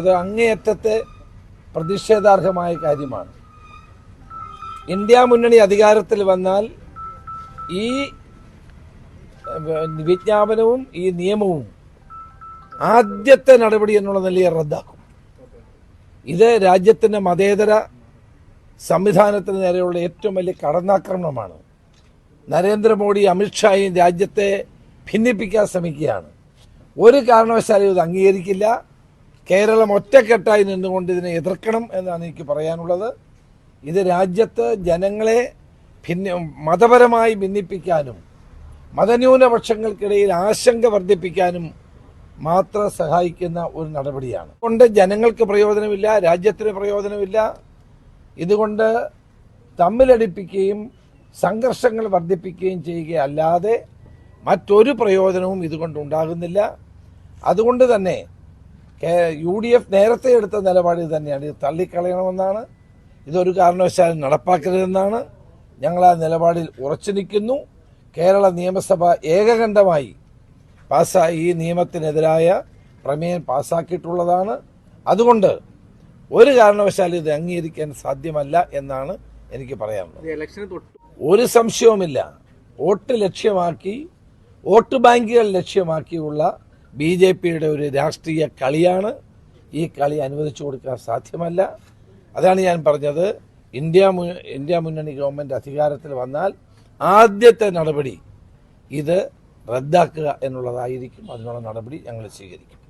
അത് അങ്ങേയറ്റത്തെ പ്രതിഷേധാർഹമായ കാര്യമാണ്. ഇന്ത്യ മുന്നണി അധികാരത്തിൽ വന്നാൽ ഈ വിജ്ഞാപനവും ഈ നിയമവും ആദ്യത്തെ നടപടി എന്നുള്ള നിലയിൽ റദ്ദാക്കും. ഇത് രാജ്യത്തിന്റെ മതേതര സംവിധാനത്തിന് നേരെയുള്ള ഏറ്റവും വലിയ കടന്നാക്രമണമാണ്. നരേന്ദ്രമോദി അമിത്ഷായും രാജ്യത്തെ ഭിന്നിപ്പിക്കാൻ ശ്രമിക്കുകയാണ്. ഒരു കാരണവശാലും ഇത് അംഗീകരിക്കില്ല. കേരളം ഒറ്റക്കെട്ടായി നിന്നുകൊണ്ട് ഇതിനെ എതിർക്കണം എന്നാണ് എനിക്ക് പറയാനുള്ളത്. ഇത് രാജ്യത്ത് ജനങ്ങളെ ഭിന്ന മതപരമായി ഭിന്നിപ്പിക്കാനും മതന്യൂനപക്ഷങ്ങൾക്കിടയിൽ ആശങ്ക വർദ്ധിപ്പിക്കാനും മാത്രം സഹായിക്കുന്ന ഒരു നടപടിയാണ്. കൊണ്ട് ജനങ്ങൾക്ക് പ്രയോജനമില്ല രാജ്യത്തിന് പ്രയോജനമില്ല. ഇതുകൊണ്ട് തമ്മിലടിപ്പിക്കുകയും സംഘർഷങ്ങൾ വർദ്ധിപ്പിക്കുകയും ചെയ്യുകയല്ലാതെ മറ്റൊരു പ്രയോജനവും ഇതുകൊണ്ട് ഉണ്ടാകുന്നില്ല. അതുകൊണ്ട് തന്നെ യു ഡി എഫ് നേരത്തെ എടുത്ത നിലപാട് ഇത് തന്നെയാണ്. ഇത് തള്ളിക്കളയണമെന്നാണ്. ഇതൊരു കാരണവശാലും നടപ്പാക്കരുതെന്നാണ്. ഞങ്ങൾ ആ നിലപാടിൽ ഉറച്ചു നിൽക്കുന്നു. കേരള നിയമസഭ ഏകകണ്ഠമായി പാസ്സായി ഈ നിയമത്തിനെതിരായ പ്രമേയം പാസ്സാക്കിയിട്ടുള്ളതാണ്. അതുകൊണ്ട് ഒരു കാരണവശാലും ഇത് അംഗീകരിക്കാൻ സാധ്യമല്ല എന്നാണ് എനിക്ക് പറയാനുള്ളത്. ഒരു സംശയവുമില്ല. വോട്ട് ലക്ഷ്യമാക്കി വോട്ട് ബാങ്കുകൾ ലക്ഷ്യമാക്കിയുള്ള ബി ജെ പിയുടെ ഒരു രാഷ്ട്രീയ കളിയാണ് ഈ കളി അനുവദിച്ചു കൊടുക്കാൻ സാധ്യമല്ല. അതാണ് ഞാൻ പറഞ്ഞത്. ഇന്ത്യ ഇന്ത്യ മുന്നണി ഗവൺമെന്റ് അധികാരത്തിൽ വന്നാൽ ആദ്യത്തെ നടപടി ഇത് റദ്ദാക്കുക എന്നുള്ളതായിരിക്കും. അതിനുള്ള നടപടി ഞങ്ങൾ സ്വീകരിക്കും.